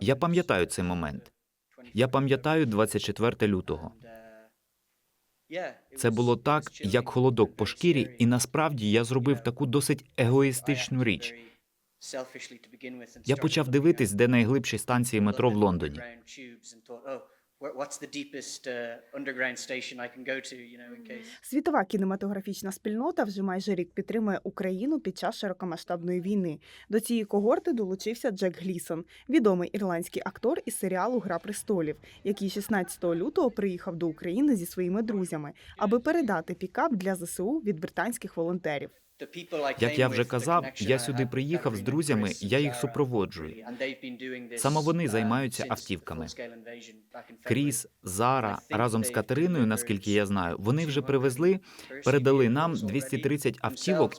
Я пам'ятаю цей момент. Я пам'ятаю 24 лютого. Це було так, як холодок по шкірі, і насправді я зробив таку досить егоїстичну річ. Я почав дивитись, де найглибші станції метро в Лондоні. Світова кінематографічна спільнота вже майже рік підтримує Україну під час широкомасштабної війни. До цієї когорти долучився Джек Глісон, відомий ірландський актор із серіалу Гра престолів, який 16 лютого приїхав до України зі своїми друзями, аби передати пікап для ЗСУ від британських волонтерів. Як я вже казав, я сюди приїхав з друзями, я їх супроводжую. Саме вони займаються автівками. Кріс, Зара разом з Катериною, наскільки я знаю, вони вже привезли, передали нам 230 автівок,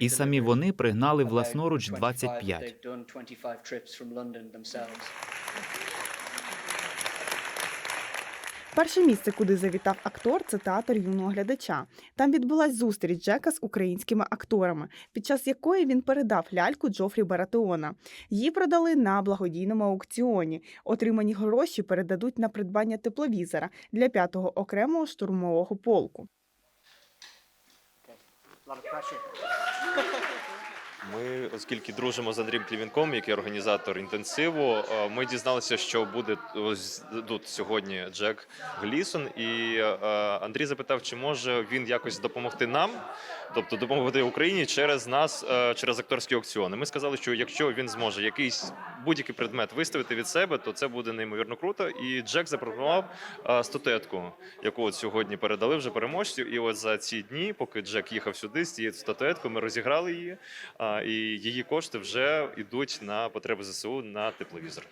і самі вони пригнали власноруч 25. Перше місце, куди завітав актор, це театр юного глядача. Там відбулась зустріч Джека з українськими акторами, під час якої він передав ляльку Джофрі Баратеона. Її продали на благодійному аукціоні. Отримані гроші передадуть на придбання тепловізора для п'ятого окремого штурмового полку. Ми, оскільки дружимо з Андрієм Клівінком, який організатор інтенсиву, е, ми дізналися, що буде тут сьогодні Джек Глісон. І е, Андрій запитав, чи може він якось допомогти нам, тобто допомогти Україні через нас, е, через акторські аукціони. Ми сказали, що якщо він зможе якийсь будь-який предмет виставити від себе, то це буде неймовірно круто. І Джек запропонував статуетку, яку от сьогодні передали вже переможцю. І от за ці дні, поки Джек їхав сюди з цією статуеткою, ми розіграли її. І її кошти вже йдуть на потреби ЗСУ на тепловізор.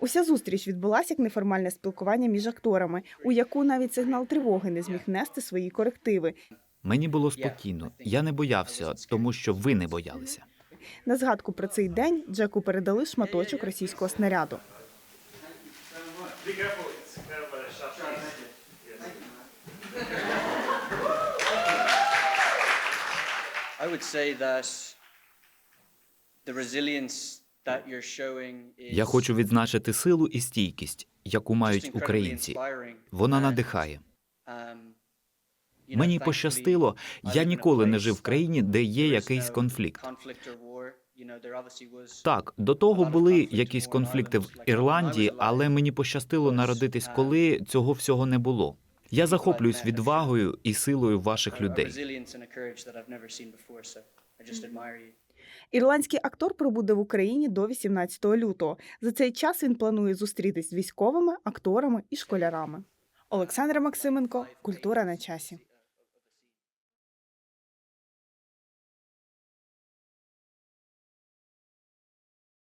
Уся зустріч відбулася як неформальне спілкування між акторами, у яку навіть сигнал тривоги не зміг нести свої корективи. Мені було спокійно. Я не боявся, тому що ви не боялися. На згадку про цей день Джеку передали шматочок російського снаряду. I would say that Я хочу відзначити силу і стійкість, яку мають українці. Вона надихає. um, Мені пощастило. Я ніколи не жив в країні, де є якийсь конфлікт. Так, до того були якісь конфлікти в Ірландії, але мені пощастило народитись, коли цього всього не було. Я захоплююсь відвагою і силою ваших людей. Ірландський актор пробуде в Україні до 18 лютого. За цей час він планує зустрітись з військовими, акторами і школярами. Олександра Максименко, культура на часі.